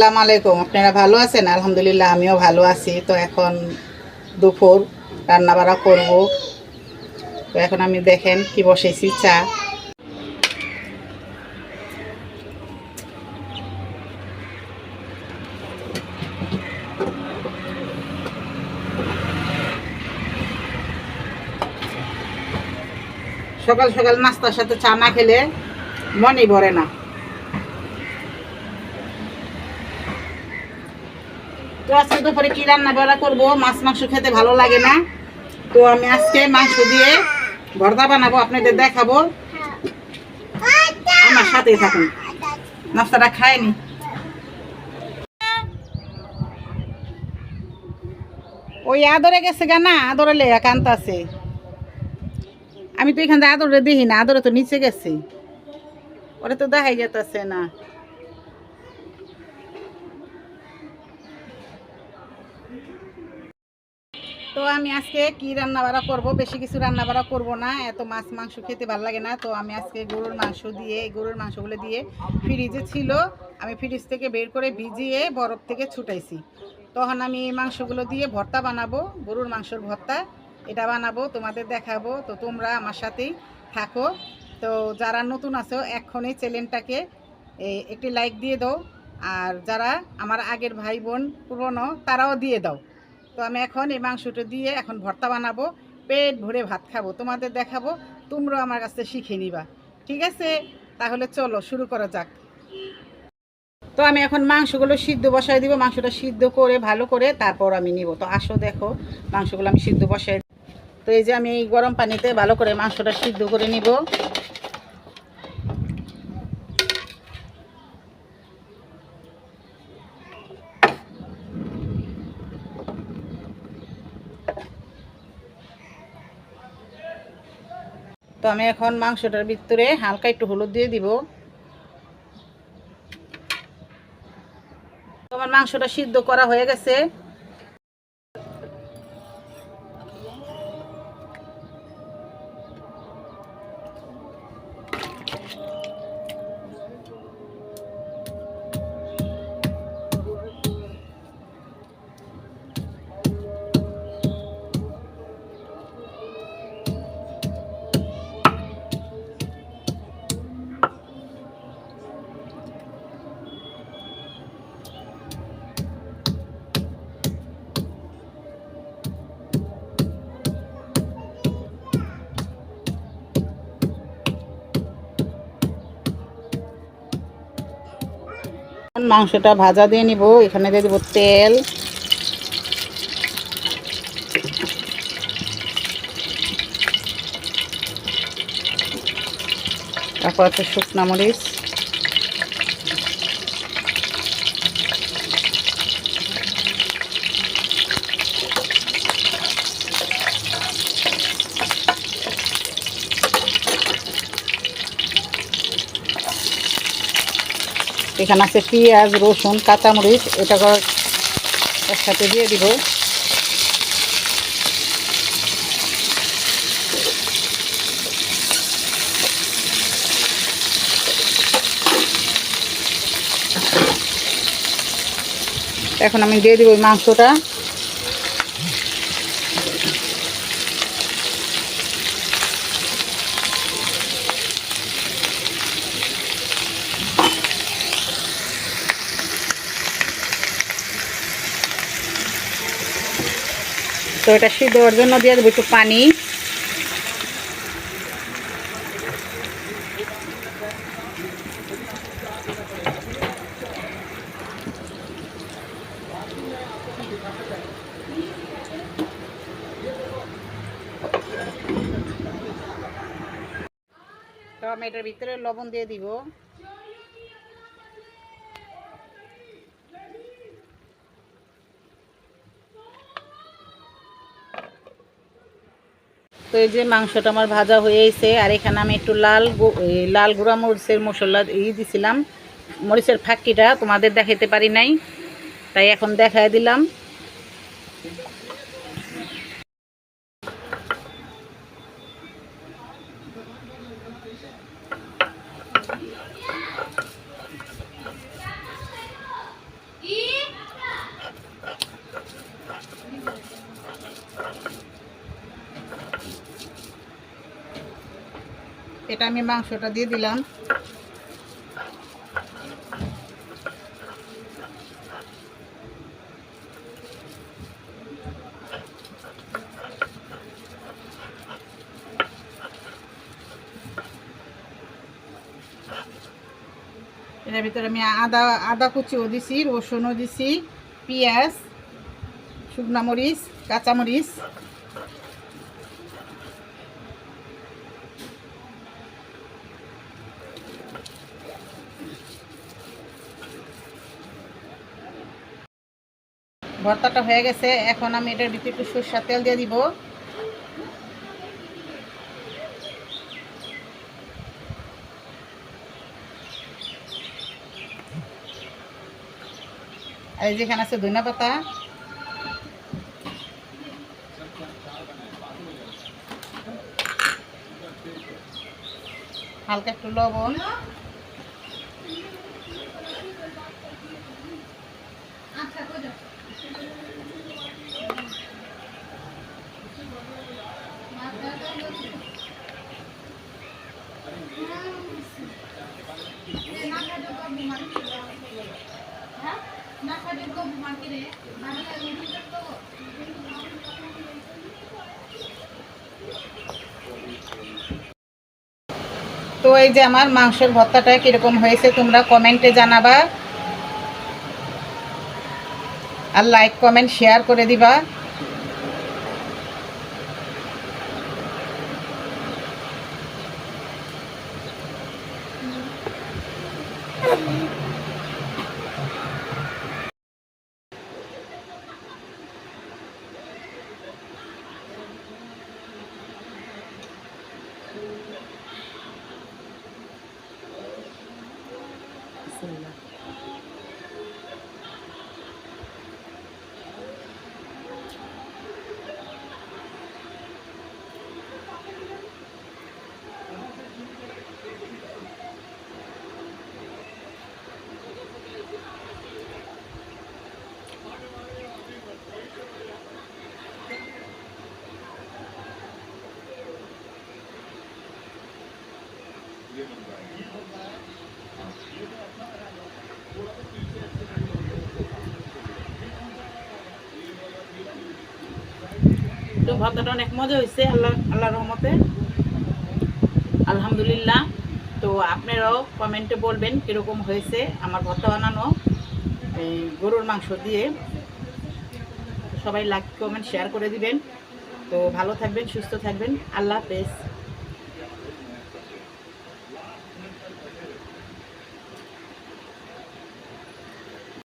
আসসালামু আলাইকুম, আপনারা ভালো আছেন? আলহামদুলিল্লাহ, আমিও ভালো আছি। তো এখন দুপুর রান্না বাড়া করব। তো এখন আমি দেখেন কি বসেছি, চা। সকাল সকাল নাস্তার সাথে চা না খেলে মনই ভরে না। তো আজকে দুপুরে কি রান্না বাড়া করব? মাছ, মাংস খেতে ভালো লাগে না। তো আমি আজকে মাংস দিয়ে ভর্তা বানাবো, আপনাদের দেখাবো। আমার সাথেই থাকুন। নাস্তাটা খায়নি ওই আদরে গেছে গা না, আদরে লে একান্ত আছে আমি তো এখান থেকে আদরে দেখি না, আদরে তো নিচে গেছে। ওরা তো দেখাই যেতেছে না। তো আমি আজকে কি রান্না বাড়া করব? বেশি কিছু রান্না বাড়া করব না। এত মাছ, মাংস খেতে ভালো লাগে না। তো আমি আজকে গরুর মাংস দিয়ে, এই গরুর মাংসগুলো দিয়ে ফ্রিজে ছিল। আমি ফ্রিজ থেকে বের করে ভিজিয়ে বরফ থেকে ছুটাইছি। তখন আমি এই মাংসগুলো দিয়ে ভর্তা বানাবো, গরুর মাংসর ভর্তা। এটা বানাবো, তোমাদের দেখাবো। তো তোমরা আমার সাথেই থাকো। তো যারা নতুন আছো এক্ষণে চ্যানেলটাকে একটি লাইক দিয়ে দাও। আর যারা আমার আগের ভাই বোন পুরনো, তারাও দিয়ে দাও। তো আমি এখন এই মাংসটা দিয়ে এখন ভর্তা বানাবো, পেট ভরে ভাত খাব। তোমাদের দেখাবো, তোমরাও আমার কাছে শিখে নিবা। ঠিক আছে? তাহলে চলো, শুরু করা যাক। তো আমি এখন মাংসগুলো সিদ্ধ বসাই দিব। মাংসটা সিদ্ধ করে, ভালো করে তারপর আমি নিব। তো আসো দেখো, মাংসগুলো আমি সিদ্ধ বসাই তো এই যে আমি এই গরম পানিতে ভালো করে মাংসটা সিদ্ধ করে নিব। তো আমি এখন মাংসটার ভিতরে হালকা একটু হলুদ দিয়ে দিব। আমার মাংসটা সিদ্ধ করা হয়ে গেছে। মাংসটা ভাজা দিয়ে নিব। এখানে দিয়ে দেবো তেল। তারপর আছে শুকনা মরিচ। এখানে আছে পেঁয়াজ রসুন কাঁচামরিচ এটা একসাথে দিয়ে দিব। এখন আমি দিয়ে দিব মাংসটা। তো এটা সিদ্ধ হওয়ার জন্য দিয়ে দেবো একটু পানি। এটার ভিতরে লবণ দিয়ে দিব। তো এই যে মাংসটা আমার ভাজা হয়ে এসে আর এখানে আমি একটু লাল লাল গুঁড়া মরিচের মশলা ই দিছিলাম। মরিচের ফাঁকিটা তোমাদের দেখাইতে পারি নাই, তাই এখন দেখায় দিলাম। এটা আমি মাংসটা দিয়ে দিলাম। এটার ভিতরে আমি আদা আদা কুচিও দিছি, রসুনও দিছি, পেঁয়াজ, শুকনা মরিচ কাঁচামরিচ ভর্তাটা হয়ে গেছে। এখন আমি এটার ভিতরে একটু সরষার তেল দিয়ে দিব। আর যেখানে আছে ধনিয়া পাতা। হালকা একটু লবণ। তো এই যে আমার মাংসের ভর্তাটা কীরকম হয়েছে তোমরা কমেন্টে জানাবা। আর লাইক কমেন্ট শেয়ার করে দিবা। ভর্তাটা অনেক মজা হয়েছে আল্লাহ আল্লাহ রহমতে। আলহামদুলিল্লাহ। তো আপনারাও কমেন্টে বলবেন কীরকম হয়েছে আমার ভর্তা বানানো, এই গরুর মাংস দিয়ে। সবাই লাইক কমেন্ট শেয়ার করে দিবেন। তো ভালো থাকবেন, সুস্থ থাকবেন। আল্লাহ হাফেজ।